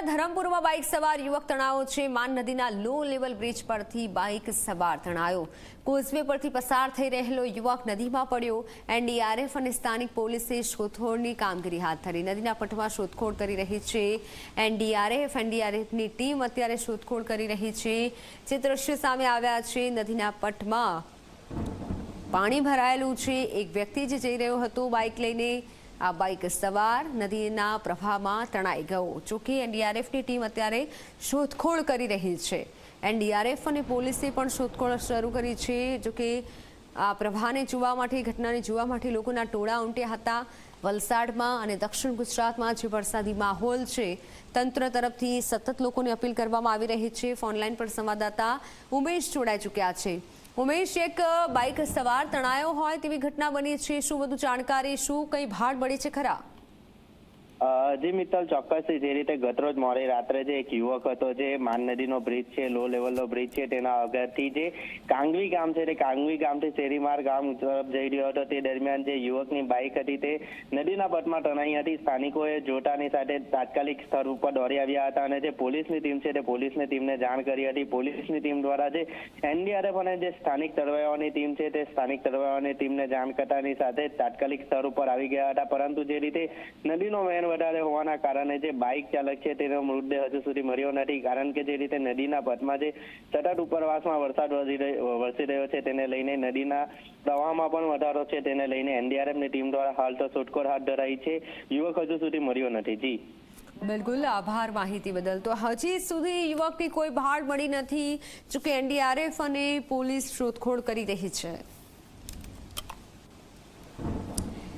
વડોદરાના ધરમપુરમાં બાઇક સવાર યુવક તણાયો છે. માન નદીના લો લેવલ બ્રિજ પરથી બાઇક સવાર તણાયો. કોઝવે પરથી પસાર થઈ રહેલો યુવક નદીમાં પડ્યો. એનડીઆરએફ અને સ્થાનિક પોલીસે શોધખોળની કામગીરી હાથ ધરી. નદીના પટમાં શોધખોળ કરી રહી છે. એનડીઆરએફ, એનડીઆરએફની ટીમ અત્યારે શોધખોળ કરી રહી છે. જે દ્રશ્યો સામે આવ્યા છે, નદીના પટમાં પાણી ભરાયેલું છે. એક વ્યક્તિ જે જઈ રહ્યો હતો, બાઇક લઈને આ બાઇક સવાર નદીના પ્રવાહમાં તણાઈ ગયો. જોકે એનડીઆરએફની ટીમ અત્યારે શોધખોળ કરી રહી છે. એનડીઆરએફ અને પોલીસે પણ શોધખોળ શરૂ કરી છે. જોકે આ પ્રવાહને જોવા માટે, ઘટનાને જોવા માટે લોકોના ટોળા ઉમટ્યા હતા. વલસાડમાં અને દક્ષિણ ગુજરાતમાં જે વરસાદી માહોલ છે, તંત્ર તરફથી સતત લોકોને અપીલ કરવામાં આવી રહી છે. ફોનલાઈન પર સંવાદદાતા ઉમેશ જોડાઈ ચૂક્યા છે. ઉમેશ, એક બાઇક સવાર તણાયો હોય તેવી ઘટના બની છે. શું વધુ જાણકારી? શું કઈ ભાડ મળી છે ખરા? જી મિત્તલ ચોક્કસ જે રીતે ગતરોજ મોડી રાત્રે જે એક યુવક હતો, જે માન નદીનો બ્રિજ છે લો લેવલનો બ્રિજ છે, તેના અગરથી જે કાંગવી ગામ છે, તે કાંગવી ગામથી શેરીમાર ગામ તરફ જઈ રહ્યો હતો. તે દરમિયાન જે યુવકની બાઇક હતી, તે નદીના પટમાં તણાઈ હતી. સ્થાનિકોએ જોટાની સાથે તાત્કાલિક સ્થળ ઉપર દોડી આવ્યા હતા અને જે પોલીસની ટીમ છે, તે પોલીસની ટીમને જાણ કરી હતી. પોલીસની ટીમ દ્વારા જે એનડીઆરએફ અને જે સ્થાનિક તરવૈયાઓની ટીમ છે, તે સ્થાનિક તરવૈયાઓની ટીમને જાણ કરતાની સાથે તાત્કાલિક સ્થળ ઉપર આવી ગયા હતા. પરંતુ જે રીતે નદીનો વહેણ વધારે હોવાના કારણે જે બાઇક ચાલક છે, તેનો મૃતદેહ હજુ સુધી મળ્યો નથી. કારણ કે જે રીતે નદીના પટમાં જે સતત ઉપરવાસમાં વરસાદ વરસી રહ્યો છે, તેને લઈને નદીના પ્રવાહમાં પણ વધારો છે. તેને લઈને એનડીઆરએફની ટીમ દ્વારા હાલ તો શોધખોળ હાથ ધરાઈ છે. યુવક હજુ સુધી મળ્યો નથી. જી. બિલકુલ. આભાર માહિતી બદલ. તો હજી સુધી યુવકની કોઈ ભાળ મળી નથી, જોકે એનડીઆરએફ અને પોલીસ શોધખોળ કરી રહી છે.